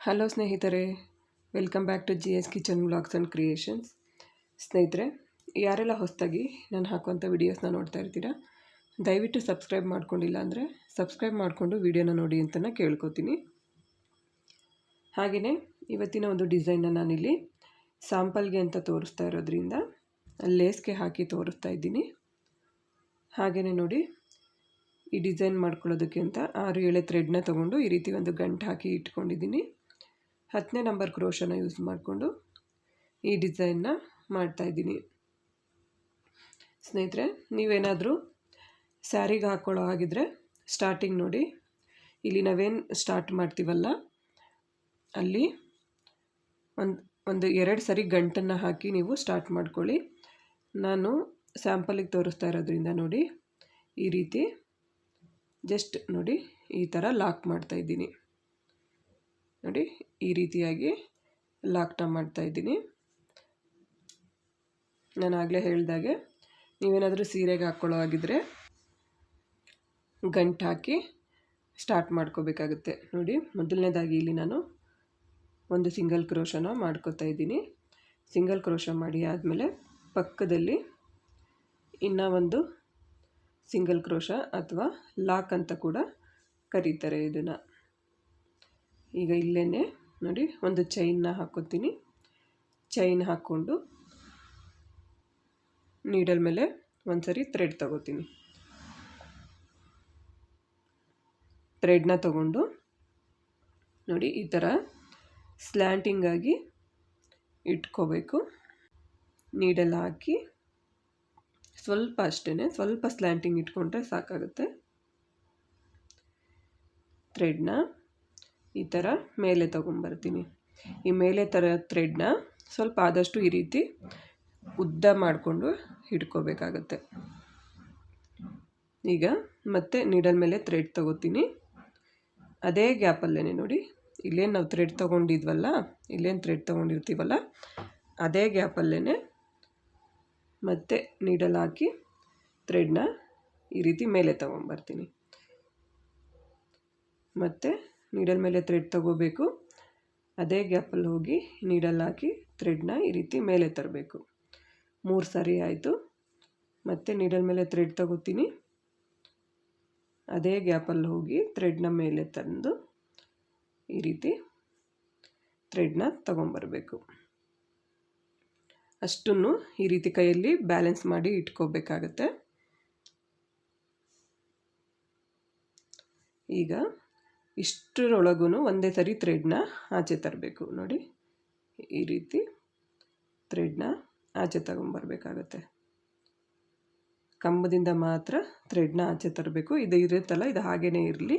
Hello ಸ್ನೇಹಿತರೆ, welcome back to G S Kitchen Blogs and Creations. ಸ್ನೇಹಿತರೆ, ಯಾರೆಲ್ಲ ಹೊಸದಾಗಿ ನಾನು ಹಾಕುವಂಥ ವೀಡಿಯೋಸ್ನ ನೋಡ್ತಾ ಇರ್ತೀರಾ, ದಯವಿಟ್ಟು ಸಬ್ಸ್ಕ್ರೈಬ್ ಮಾಡ್ಕೊಂಡಿಲ್ಲ ಅಂದರೆ ಸಬ್ಸ್ಕ್ರೈಬ್ ಮಾಡಿಕೊಂಡು ವೀಡಿಯೋನ ನೋಡಿ ಅಂತ ಕೇಳ್ಕೊತೀನಿ. ಹಾಗೆಯೇ ಇವತ್ತಿನ ಒಂದು ಡಿಸೈನ್ನ ನಾನಿಲ್ಲಿ ಸ್ಯಾಂಪಲ್ಗೆ ಅಂತ ತೋರಿಸ್ತಾ ಇರೋದ್ರಿಂದ ಲೇಸ್ಗೆ ಹಾಕಿ ತೋರಿಸ್ತಾ ಇದ್ದೀನಿ. ಹಾಗೆಯೇ ನೋಡಿ, ಈ ಡಿಸೈನ್ ಮಾಡ್ಕೊಳ್ಳೋದಕ್ಕೆ ಅಂತ ಆರು ಏಳೆ ಥ್ರೆಡ್ನ ತೊಗೊಂಡು ಈ ರೀತಿ ಒಂದು ಗಂಟು ಹಾಕಿ ಇಟ್ಕೊಂಡಿದ್ದೀನಿ. ಹತ್ತನೇ ನಂಬರ್ ಕ್ರೋಶನ ಯೂಸ್ ಮಾಡಿಕೊಂಡು ಈ ಡಿಸೈನ್ನ ಮಾಡ್ತಾಯಿದ್ದೀನಿ ಸ್ನೇಹಿತರೆ, ನೀವೇನಾದರೂ ಸ್ಯಾರಿಗೆ ಹಾಕ್ಕೊಳ್ಳೋ ಹಾಗಿದ್ರೆ ಸ್ಟಾರ್ಟಿಂಗ್ ನೋಡಿ. ಇಲ್ಲಿ ನಾವೇನು ಸ್ಟಾರ್ಟ್ ಮಾಡ್ತೀವಲ್ಲ, ಅಲ್ಲಿ ಒಂದು ಒಂದು ಎರಡು ಸರಿ ಗಂಟನ್ನು ಹಾಕಿ ನೀವು ಸ್ಟಾರ್ಟ್ ಮಾಡ್ಕೊಳ್ಳಿ. ನಾನು ಸ್ಯಾಂಪಲಿಗೆ ತೋರಿಸ್ತಾ ಇರೋದ್ರಿಂದ ನೋಡಿ, ಈ ರೀತಿ ಜಸ್ಟ್ ನೋಡಿ ಈ ಥರ ಲಾಕ್ ಮಾಡ್ತಾಯಿದ್ದೀನಿ ನೋಡಿ ಈ ರೀತಿಯಾಗಿ ಲಾಕ್ಟ ಮಾಡ್ತಾಯಿದ್ದೀನಿ ನಾನು ಆಗಲೇ ಹೇಳಿದಾಗೆ ನೀವೇನಾದರೂ ಸೀರೆಗೆ ಹಾಕ್ಕೊಳ್ಳೋ ಆಗಿದ್ದರೆ ಗಂಟು ಹಾಕಿ ಸ್ಟಾರ್ಟ್ ಮಾಡ್ಕೋಬೇಕಾಗುತ್ತೆ. ನೋಡಿ ಮೊದಲನೇದಾಗಿ ಇಲ್ಲಿ ನಾನು ಒಂದು ಸಿಂಗಲ್ ಕ್ರೋಶನ ಮಾಡ್ಕೋತಾ ಇದ್ದೀನಿ. ಸಿಂಗಲ್ ಕ್ರೋಶ ಮಾಡಿ ಆದಮೇಲೆ ಪಕ್ಕದಲ್ಲಿ ಇನ್ನೂ ಒಂದು ಸಿಂಗಲ್ ಕ್ರೋಶ ಅಥವಾ ಲಾಕ್ ಅಂತ ಕೂಡ ಕರೀತಾರೆ ಇದನ್ನು. ಈಗ ಇಲ್ಲೇ ನೋಡಿ ಒಂದು ಚೈನ್ನ ಹಾಕೋತೀನಿ. ಚೈನ್ ಹಾಕ್ಕೊಂಡು ನೀಡಲ್ ಮೇಲೆ ಒಂದು ಸರಿ ಥ್ರೆಡ್ ತಗೋತೀನಿ ಥ್ರೆಡ್ನ ತಗೊಂಡು ನೋಡಿ ಈ ಥರ ಸ್ಲ್ಯಾಂಟಿಂಗಾಗಿ ಇಟ್ಕೋಬೇಕು. ನೀಡಲ್ ಹಾಕಿ ಸ್ವಲ್ಪ ಅಷ್ಟೇ ಸ್ವಲ್ಪ ಸ್ಲ್ಯಾಂಟಿಂಗ್ ಇಟ್ಕೊಂಡ್ರೆ ಸಾಕಾಗುತ್ತೆ. ಥ್ರೆಡ್ನ ಈ ಥರ ಮೇಲೆ ತೊಗೊಂಬರ್ತೀನಿ. ಈ ಮೇಲೆ ಥರ ಥ್ರೆಡ್ನ ಸ್ವಲ್ಪ ಆದಷ್ಟು ಈ ರೀತಿ ಉದ್ದ ಮಾಡಿಕೊಂಡು ಹಿಡ್ಕೋಬೇಕಾಗತ್ತೆ ಈಗ ಮತ್ತೆ ನೀಡಲ್ ಮೇಲೆ ಥ್ರೆಡ್ ತೊಗೋತೀನಿ. ಅದೇ ಗ್ಯಾಪಲ್ಲೇ ನೋಡಿ. ಇಲ್ಲೇನು ನಾವು ಥ್ರೆಡ್ ತೊಗೊಂಡಿದ್ವಲ್ಲ, ಇಲ್ಲೇನು ಥ್ರೆಡ್ ತೊಗೊಂಡಿರ್ತೀವಲ್ಲ, ಅದೇ ಗ್ಯಾಪಲ್ಲೇ ಮತ್ತೆ ನೀಡಲ್ ಹಾಕಿ ಥ್ರೆಡ್ನ ಈ ರೀತಿ ಮೇಲೆ ತೊಗೊಂಬರ್ತೀನಿ. ಮತ್ತು ನೀಡಲ್ ಮೇಲೆ ಥ್ರೆಡ್ ತಗೋಬೇಕು. ಅದೇ ಗ್ಯಾಪಲ್ಲಿ ಹೋಗಿ ನೀಡಲ್ ಹಾಕಿ ಥ್ರೆಡ್ನ ಈ ರೀತಿ ಮೇಲೆ ತರಬೇಕು. ಮೂರು ಸಾರಿ ಆಯಿತು. ಮತ್ತು ನೀಡಲ್ ಮೇಲೆ ಥ್ರೆಡ್ ತಗೋತೀನಿ. ಅದೇ ಗ್ಯಾಪಲ್ಲಿ ಹೋಗಿ ಥ್ರೆಡ್ನ ಮೇಲೆ ತಂದು ಈ ರೀತಿ ಥ್ರೆಡ್ನ ತಗೊಂಬರಬೇಕು. ಅಷ್ಟನ್ನು ಈ ರೀತಿ ಕೈಯಲ್ಲಿ ಬ್ಯಾಲೆನ್ಸ್ ಮಾಡಿ ಇಟ್ಕೋಬೇಕಾಗತ್ತೆ. ಈಗ ಇಷ್ಟರೊಳಗೂ ಒಂದೇ ಸರಿ ಥ್ರೆಡ್ನ ಆಚೆ ತರಬೇಕು. ನೋಡಿ, ಈ ರೀತಿ ಥ್ರೆಡ್ನ ಆಚೆ ತಗೊಂಬರ್ಬೇಕಾಗತ್ತೆ. ಕಂಬದಿಂದ ಮಾತ್ರ ಥ್ರೆಡ್ನ ಆಚೆ ತರಬೇಕು. ಇದು ಇರುತ್ತಲ್ಲ, ಇದು ಹಾಗೇ ಇರಲಿ.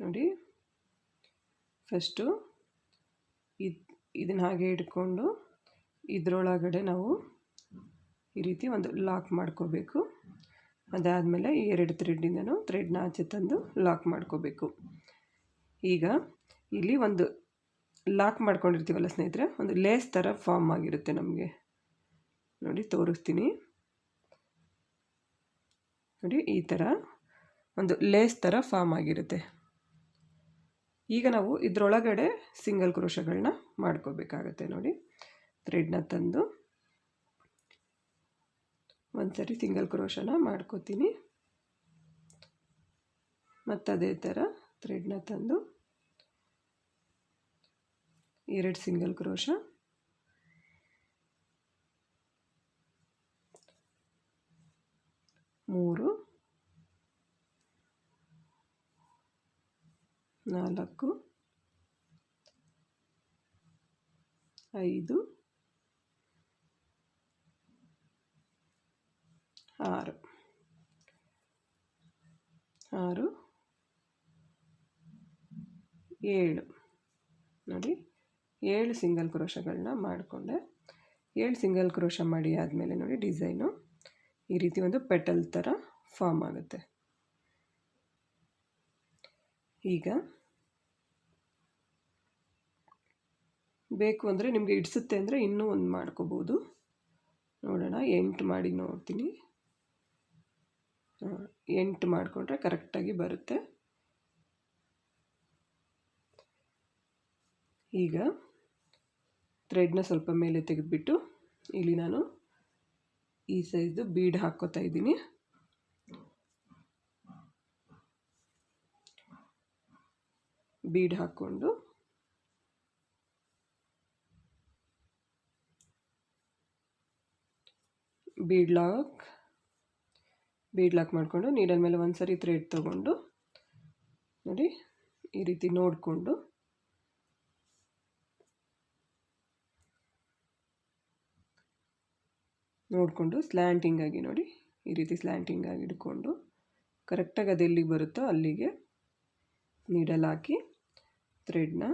ನೋಡಿ ಫಸ್ಟು ಇದು ಇದನ್ನ ಹಾಗೆ ಇಟ್ಕೊಂಡು ಇದರೊಳಗಡೆ ನಾವು ಈ ರೀತಿ ಒಂದು ಲಾಕ್ ಮಾಡ್ಕೋಬೇಕು. ಅದಾದಮೇಲೆ ಈ ಎರಡು ಥ್ರೆಡ್ಡಿಂದನೂ ಥ್ರೆಡ್ನ ಆಚೆ ತಂದು ಲಾಕ್ ಮಾಡ್ಕೋಬೇಕು. ಈಗ ಇಲ್ಲಿ ಒಂದು ಲಾಕ್ ಮಾಡ್ಕೊಂಡಿರ್ತೀವಲ್ಲ ಸ್ನೇಹಿತರೆ, ಒಂದು ಲೇಸ್ ಥರ ಫಾರ್ಮ್ ಆಗಿರುತ್ತೆ ನಮಗೆ. ನೋಡಿ, ತೋರಿಸ್ತೀನಿ. ನೋಡಿ, ಈ ಥರ ಒಂದು ಲೇಸ್ ಥರ ಫಾರ್ಮ್ ಆಗಿರುತ್ತೆ. ಈಗ ನಾವು ಇದರೊಳಗಡೆ ಸಿಂಗಲ್ ಕ್ರೋಶಗಳನ್ನ ಮಾಡ್ಕೋಬೇಕಾಗತ್ತೆ ನೋಡಿ. ಥ್ರೆಡ್ನ ತಂದು ಒಂದು ಸರಿ ಸಿಂಗಲ್ ಕ್ರೋಶನ ಮಾಡ್ಕೋತೀನಿ. ಮತ್ತು ಅದೇ ಥರ ಥ್ರೆಡ್ನ ತಂದು ಎರಡು ಸಿಂಗಲ್ ಕ್ರೋಶ. ಮೂರು, ನಾಲ್ಕು, ಐದು ಆರು. ಆರು. ಏಳು. ನೋಡಿ, ಏಳು ಸಿಂಗಲ್ ಕ್ರೋಶಗಳನ್ನ ಮಾಡಿಕೊಂಡೆ. ಏಳು ಸಿಂಗಲ್ ಕ್ರೋಶ ಮಾಡಿ ಆದಮೇಲೆ ನೋಡಿ, ಡಿಸೈನು ಈ ರೀತಿ ಒಂದು ಪೆಟಲ್ ಥರ ಫಾರ್ಮ್ ಆಗುತ್ತೆ. ಈಗ ಬೇಕು ಅಂದರೆ ನಿಮಗೆ ಇಡಿಸುತ್ತೆ ಅಂದರೆ ಇನ್ನೂ ಒಂದು ಮಾಡ್ಕೋಬೋದು. ನೋಡೋಣ, ಎಂಟು ಮಾಡಿ ನೋಡ್ತೀನಿ. ಎಂಟು ಮಾಡಿಕೊಂಡ್ರೆ ಕರೆಕ್ಟಾಗಿ ಬರುತ್ತೆ. ಈಗ ಥ್ರೆಡ್ನ ಸ್ವಲ್ಪ ಮೇಲೆ ತೆಗೆದುಬಿಟ್ಟು ಇಲ್ಲಿ ನಾನು ಈ ಸೈಜು ಬೀಡ್ ಹಾಕ್ಕೋತಾ ಇದ್ದೀನಿ. ಬೀಡ್ ಹಾಕ್ಕೊಂಡು ಬೀಡ್ ಲಾಕ್ ಬೀಡ್ ಲಾಕ್ ಮಾಡಿಕೊಂಡು ನೀಡಲ್ ಮೇಲೆ ಒಂದು ಸರಿ ಥ್ರೆಡ್ ತೊಗೊಂಡು ನೋಡಿ ಈ ರೀತಿ ನೋಡಿಕೊಂಡು ನೋಡಿಕೊಂಡು ಸ್ಲ್ಯಾಂಟಿಂಗಾಗಿ ನೋಡಿ ಈ ರೀತಿ ಸ್ಲ್ಯಾಂಟಿಂಗಾಗಿ ಇಟ್ಕೊಂಡು ಕರೆಕ್ಟಾಗಿ ಅದು ಎಲ್ಲಿಗೆ ಬರುತ್ತೋ ಅಲ್ಲಿಗೆ ನೀಡಲ್ ಹಾಕಿ ಥ್ರೆಡ್ನ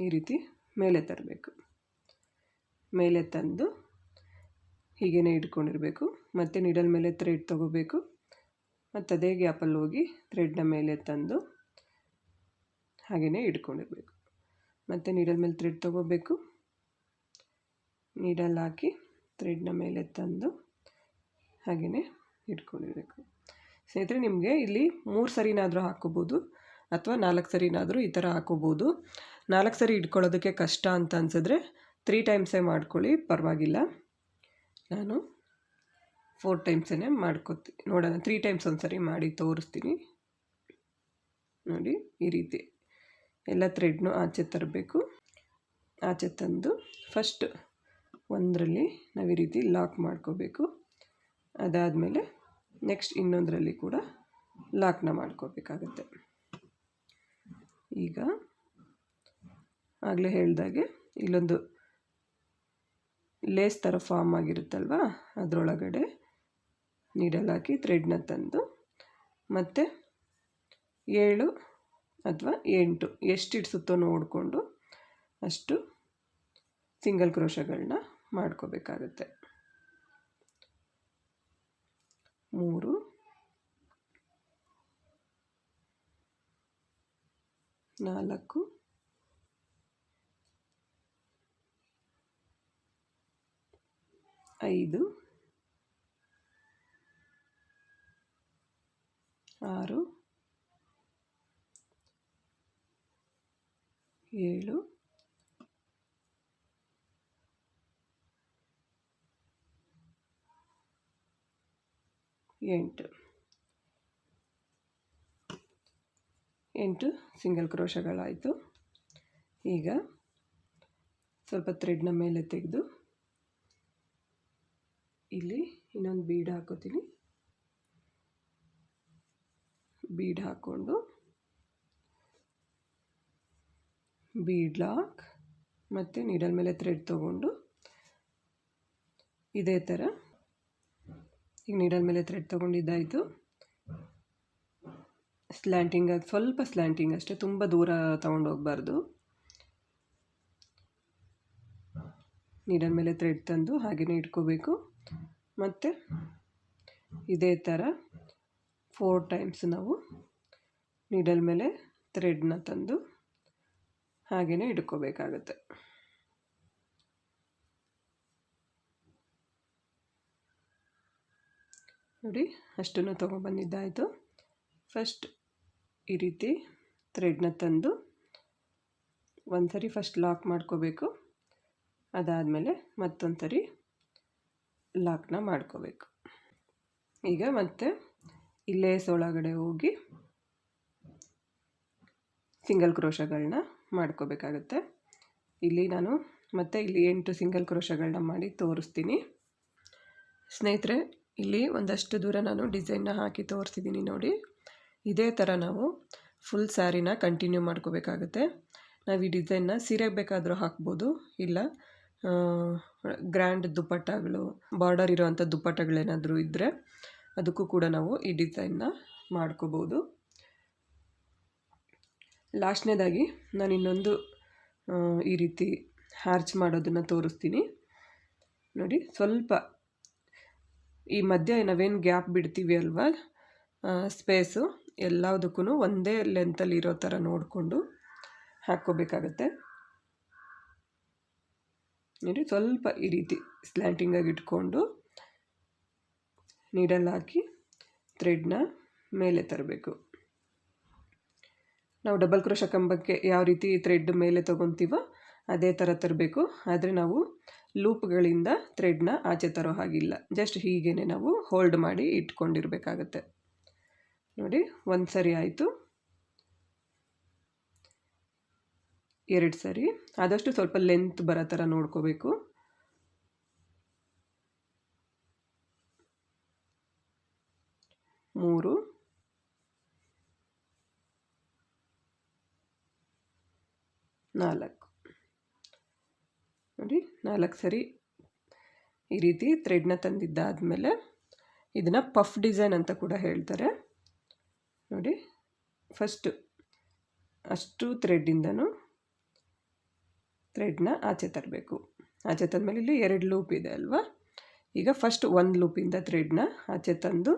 ಈ ರೀತಿ ಮೇಲೆ ತರಬೇಕು. ಮೇಲೆ ತಂದು ಹೀಗೇ ಇಟ್ಕೊಂಡಿರಬೇಕು. ಮತ್ತು ನೀಡಲ್ ಮೇಲೆ ಥ್ರೆಡ್ ತೊಗೋಬೇಕು. ಮತ್ತು ಅದೇ ಗ್ಯಾಪಲ್ಲಿ ಹೋಗಿ ಥ್ರೆಡ್ನ ಮೇಲೆ ತಂದು ಹಾಗೆಯೇ ಇಟ್ಕೊಂಡಿರಬೇಕು. ಮತ್ತು ನೀಡಲ್ ಮೇಲೆ ಥ್ರೆಡ್ ತೊಗೋಬೇಕು. ನೀಡಲ್ ಹಾಕಿ ಥ್ರೆಡ್ನ ಮೇಲೆ ತಂದು ಹಾಗೆಯೇ ಇಟ್ಕೊಂಡಿರಬೇಕು. ಸ್ನೇಹಿತರೆ, ನಿಮಗೆ ಇಲ್ಲಿ ಮೂರು ಸರಿನಾದರೂ ಹಾಕೋಬೋದು ಅಥವಾ ನಾಲ್ಕು ಸರಿನಾದರೂ ಈ ಥರ ಹಾಕೋಬೋದು ನಾಲ್ಕು ಸರಿ ಇಟ್ಕೊಳ್ಳೋದಕ್ಕೆ ಕಷ್ಟ ಅಂತ ಅನ್ಸಿದ್ರೆ ತ್ರೀ ಟೈಮ್ಸೇ ಮಾಡ್ಕೊಳ್ಳಿ, ಪರವಾಗಿಲ್ಲ. ನಾನು ಫೋರ್ ಟೈಮ್ಸೇ ಮಾಡ್ಕೊತೀನಿ ನೋಡೋಣ ತ್ರೀ ಟೈಮ್ಸ್ ಒಂದು ಸರಿ ಮಾಡಿ ತೋರಿಸ್ತೀನಿ. ನೋಡಿ, ಈ ರೀತಿ. ಎಲ್ಲ ಥ್ರೆಡ್ನು ಆಚೆ ತರಬೇಕು. ಆಚೆ ತಂದು ಫಸ್ಟ್ ಒಂದರಲ್ಲಿ ನಾವು ಈ ರೀತಿ ಲಾಕ್ ಮಾಡ್ಕೋಬೇಕು. ಅದಾದಮೇಲೆ ನೆಕ್ಸ್ಟ್ ಇನ್ನೊಂದರಲ್ಲಿ ಕೂಡ ಲಾಕ್ನ ಮಾಡ್ಕೋಬೇಕಾಗತ್ತೆ. ಈಗ ಆಗಲೇ ಹೇಳಿದಾಗೆ ಇಲ್ಲೊಂದು ಲೇಸ್ ಥರ ಫಾರ್ಮ್ ಆಗಿರುತ್ತಲ್ವ, ಅದರೊಳಗಡೆ ನೀಡಲ್ ಹಾಕಿ ಥ್ರೆಡ್ನ ತಂದು ಮತ್ತು ಏಳು ಅಥವಾ ಎಂಟು ಎಷ್ಟು ಇಡ್ಸುತ್ತೋ ನೋಡಿಕೊಂಡು ಅಷ್ಟು ಸಿಂಗಲ್ ಕ್ರೋಶಗಳನ್ನ ಮಾಡ್ಕೋಬೇಕಾಗುತ್ತೆ. ಮೂರು ನಾಲ್ಕು ಐದು ಆರು, ಏಳು, ಎಂಟು. ಎಂಟು ಸಿಂಗಲ್ ಕ್ರೋಶಗಳಾಯಿತು. ಈಗ ಸ್ವಲ್ಪ ಥ್ರೆಡ್ನ ಮೇಲೆ ತೆಗೆದು ಇಲ್ಲಿ ಇನ್ನೊಂದು ಬೀಡ್ ಹಾಕೋತೀನಿ. ಬೀಡ್ ಹಾಕ್ಕೊಂಡು, ಬೀಡ್ ಲಾಕ್ ಮತ್ತು ನೀಡಲ್ ಮೇಲೆ ಥ್ರೆಡ್ ತೊಗೊಂಡು ಇದೇ ಥರ ಈಗ ನೀಡಲ್ ಮೇಲೆ ಥ್ರೆಡ್ ತೊಗೊಂಡಿದ್ದಾಯಿತು ಸ್ಲ್ಯಾಂಟಿಂಗ್ ಆಗಿ, ಸ್ವಲ್ಪ ಸ್ಲ್ಯಾಂಟಿಂಗ್ ಅಷ್ಟೇ, ತುಂಬ ದೂರ ತೊಗೊಂಡು ಹೋಗಬಾರ್ದು. ನೀಡಲ್ ಮೇಲೆ ಥ್ರೆಡ್ ತಂದು ಹಾಗೆಯೇ ಇಟ್ಕೋಬೇಕು. ಮತ್ತು ಇದೇ ಥರ ಫೋರ್ ಟೈಮ್ಸ್ ನಾವು ನೀಡಲ್ ಮೇಲೆ ಥ್ರೆಡ್ನ ತಂದು ಹಾಗೆಯೇ ಇಟ್ಕೋಬೇಕಾಗುತ್ತೆ ನೋಡಿ, ಅಷ್ಟನ್ನು ತೊಗೊಂಬಂದಿದ್ದಾಯಿತು ಫಸ್ಟ್ ಈ ರೀತಿ ಥ್ರೆಡ್ನ ತಂದು ಒಂದು ಸರಿ ಫಸ್ಟ್ ಲಾಕ್ ಮಾಡ್ಕೋಬೇಕು. ಅದಾದಮೇಲೆ ಮತ್ತೊಂದು ಸರಿ ಲಾಕ್ನ ಮಾಡ್ಕೋಬೇಕು. ಈಗ ಮತ್ತೆ ಇಲ್ಲೇ ಒಳಗಡೆ ಹೋಗಿ ಸಿಂಗಲ್ ಕ್ರೋಶಗಳನ್ನ ಮಾಡ್ಕೋಬೇಕಾಗುತ್ತೆ. ಇಲ್ಲಿ ನಾನು ಮತ್ತೆ ಇಲ್ಲಿ ಎಂಟು ಸಿಂಗಲ್ ಕ್ರೋಶಗಳನ್ನ ಮಾಡಿ ತೋರಿಸ್ತೀನಿ. ಸ್ನೇಹಿತರೆ, ಇಲ್ಲಿ ಒಂದಷ್ಟು ದೂರ ನಾನು ಡಿಸೈನ್ನ ಹಾಕಿ ತೋರಿಸಿದ್ದೀನಿ ನೋಡಿ. ಇದೇ ಥರ ನಾವು ಫುಲ್ ಸ್ಯಾರಿನ ಕಂಟಿನ್ಯೂ ಮಾಡ್ಕೋಬೇಕಾಗುತ್ತೆ. ನಾವು ಈ ಡಿಸೈನ್ನ ಸೀರೆಗೆ ಬೇಕಾದರೂ ಹಾಕ್ಬೋದು. ಇಲ್ಲ ಗ್ರ್ಯಾಂಡ್ ದುಪ್ಪಟ್ಟಗಳು ಬಾರ್ಡರ್ ಇರೋವಂಥ ದುಪ್ಪಟ್ಟಗಳೇನಾದರೂ ಇದ್ದರೆ ಅದಕ್ಕೂ ಕೂಡ ನಾವು ಈ ಡಿಸೈನ್ನ ಮಾಡ್ಕೋಬೋದು. ಲಾಸ್ಟ್ನೇದಾಗಿ ನಾನು ಇನ್ನೊಂದು ಈ ರೀತಿ ಹಾರ್ಚ್ ಮಾಡೋದನ್ನು ತೋರಿಸ್ತೀನಿ. ನೋಡಿ, ಸ್ವಲ್ಪ ಈ ಮಧ್ಯ ನಾವೇನು ಗ್ಯಾಪ್ ಬಿಡ್ತೀವಿ ಅಲ್ವಾ? ಸ್ಪೇಸು ಎಲ್ಲದಕ್ಕೂ ಒಂದೇ ಲೆಂತಲ್ಲಿ ಇರೋ ಥರ ನೋಡಿಕೊಂಡು ಹಾಕ್ಕೋಬೇಕಾಗತ್ತೆ. ನೋಡಿ, ಸ್ವಲ್ಪ ಈ ರೀತಿ ಸ್ಲ್ಯಾಂಟಿಂಗಾಗಿ ಇಟ್ಕೊಂಡು ನೀಡಲ್ ಹಾಕಿ ಥ್ರೆಡ್ನ ಮೇಲೆ ತರಬೇಕು. ನಾವು ಡಬಲ್ ಕ್ರೋಶ ಕಂಬಕ್ಕೆ ಯಾವ ರೀತಿ ಥ್ರೆಡ್ ಮೇಲೆ ತೊಗೊತೀವೋ ಅದೇ ಥರ ತರಬೇಕು. ಆದರೆ ನಾವು ಲೂಪ್ಗಳಿಂದ ಥ್ರೆಡ್ನ ಆಚೆ ತರೋ ಹಾಗಿಲ್ಲ. ಜಸ್ಟ್ ಹೀಗೇ ನಾವು ಹೋಲ್ಡ್ ಮಾಡಿ ಇಟ್ಕೊಂಡಿರಬೇಕಾಗತ್ತೆ. ನೋಡಿ, ಒಂದು ಸರಿ ಆಯಿತು. ಎರಡು ಸರಿ. ಆದಷ್ಟು ಸ್ವಲ್ಪ ಲೆಂತ್ ಬರೋ ಥರ ನೋಡ್ಕೋಬೇಕು ಮೂರು ನಾಲ್ಕು. ನೋಡಿ, ನಾಲ್ಕು ಸರಿ ಈ ರೀತಿ ಥ್ರೆಡ್ನ ತಂದಿದ್ದಾದಮೇಲೆ ಇದನ್ನು ಪಫ್ ಡಿಸೈನ್ ಅಂತ ಕೂಡ ಹೇಳ್ತಾರೆ. ನೋಡಿ ಫಸ್ಟು ಅಷ್ಟು ಥ್ರೆಡ್ಡಿಂದನೂ ಥ್ರೆಡ್ನ ಆಚೆ ತರಬೇಕು. ಆಚೆ ತಂದಮೇಲೆ ಇಲ್ಲಿ ಎರಡು ಲೂಪ್ ಇದೆ ಅಲ್ವಾ? ಈಗ ಫಸ್ಟ್ ಒಂದು ಲೂಪಿಂದ ಥ್ರೆಡ್ನ ಆಚೆ ತಂದು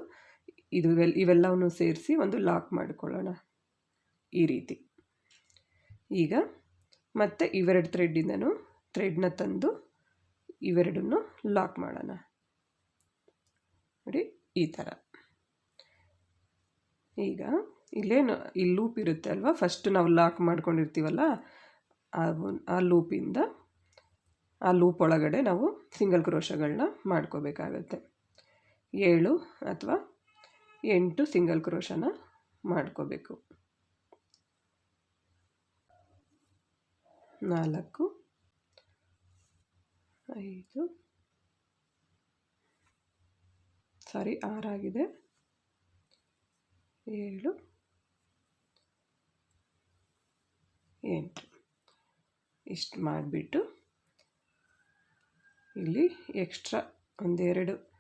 ಇದು ಇವೆಲ್ಲವನ್ನು ಸೇರಿಸಿ ಒಂದು ಲಾಕ್ ಮಾಡಿಕೊಳ್ಳೋಣ ಈ ರೀತಿ. ಈಗ ಮತ್ತೆ ಇವೆರಡು ಥ್ರೆಡ್ಡಿಂದನೂ ಥ್ರೆಡ್ನ ತಂದು ಇವೆರಡನ್ನು ಲಾಕ್ ಮಾಡೋಣ. ನೋಡಿ, ಈ ಥರ ಈಗ ಇಲ್ಲೇನು, ಈ ಲೂಪ್ ಇರುತ್ತೆ ಅಲ್ವಾ? ಫಸ್ಟ್ ನಾವು ಲಾಕ್ ಮಾಡ್ಕೊಂಡಿರ್ತೀವಲ್ಲ ಆ ಲೂಪಿಂದ ಆ ಲೂಪ್ ಒಳಗಡೆ ನಾವು ಸಿಂಗಲ್ ಕ್ರೋಶಗಳನ್ನ ಮಾಡ್ಕೋಬೇಕಾಗತ್ತೆ. ಏಳು ಅಥವಾ ಎಂಟು ಸಿಂಗಲ್ ಕ್ರೋಶನ ಮಾಡ್ಕೋಬೇಕು. ನಾಲ್ಕು, ಐದು, ಸಾರಿ, ಆರಾಗಿದೆ. ಏಳು, ಎಂಟು. ಇಷ್ಟು ಮಾಡಿಬಿಟ್ಟು ಇಲ್ಲಿ ಎಕ್ಸ್ಟ್ರಾ ಒಂದೆರಡು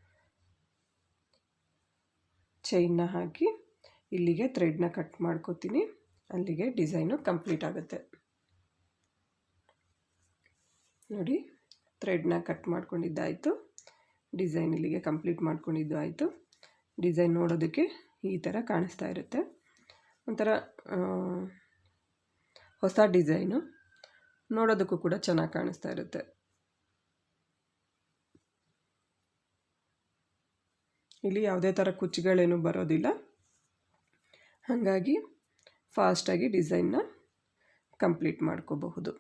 ಚೈನ್ನ ಹಾಕಿ ಇಲ್ಲಿಗೆ ಥ್ರೆಡ್ನ ಕಟ್ ಮಾಡ್ಕೋತೀನಿ. ಅಲ್ಲಿಗೆ ಡಿಸೈನು ಕಂಪ್ಲೀಟ್ ಆಗುತ್ತೆ. ನೋಡಿ ಥ್ರೆಡ್ನ ಕಟ್ ಮಾಡ್ಕೊಂಡಿದ್ದಾಯಿತು. ಡಿಸೈನ್ ಇಲ್ಲಿಗೆ ಕಂಪ್ಲೀಟ್ ಮಾಡ್ಕೊಂಡಿದ್ದು ಆಯಿತು ಡಿಸೈನ್ ನೋಡೋದಕ್ಕೆ ಈ ಥರ ಕಾಣಿಸ್ತಾ ಇರುತ್ತೆ. ಒಂಥರ ಹೊಸ ಡಿಸೈನು ನೋಡೋದಕ್ಕೂ ಕೂಡ ಚೆನ್ನಾಗಿ ಕಾಣಿಸ್ತಾ ಇರುತ್ತೆ. ಇಲ್ಲಿ ಯಾವುದೇ ಥರ ಕುಚ್ಚುಗಳೇನು ಬರೋದಿಲ್ಲ. ಹಾಗಾಗಿ ಫಾಸ್ಟಾಗಿ ಡಿಸೈನ್ನ ಕಂಪ್ಲೀಟ್ ಮಾಡ್ಕೋಬಹುದು.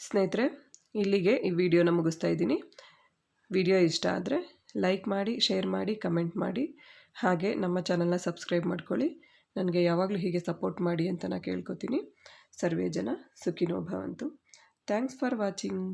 ಸ್ನೇಹಿತರೆ ಇಲ್ಲಿಗೆ ಈ ವಿಡಿಯೋನ ಮುಗಿಸ್ತಾ ಇದ್ದೀನಿ. ವಿಡಿಯೋ ಇಷ್ಟ ಆದರೆ ಲೈಕ್ ಮಾಡಿ ಶೇರ್ ಮಾಡಿ ಕಮೆಂಟ್ ಮಾಡಿ. ಹಾಗೆ ನಮ್ಮ ಚಾನಲ್ನ ಸಬ್ಸ್ಕ್ರೈಬ್ ಮಾಡ್ಕೊಳ್ಳಿ. ನನಗೆ ಯಾವಾಗಲೂ ಹೀಗೆ ಸಪೋರ್ಟ್ ಮಾಡಿ ಅಂತ ನಾನು ಕೇಳ್ಕೊತೀನಿ. ಸರ್ವೇ ಜನ ಸುಖಿನೋ ಭವಂತು. Thanks for watching